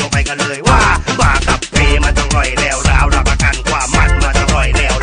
ลงไปกันเลยว่ามากับเฟมันต้องร่อยแล้วราวรับประกันความมันมันต้องร่อยแล้ว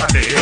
Saturday.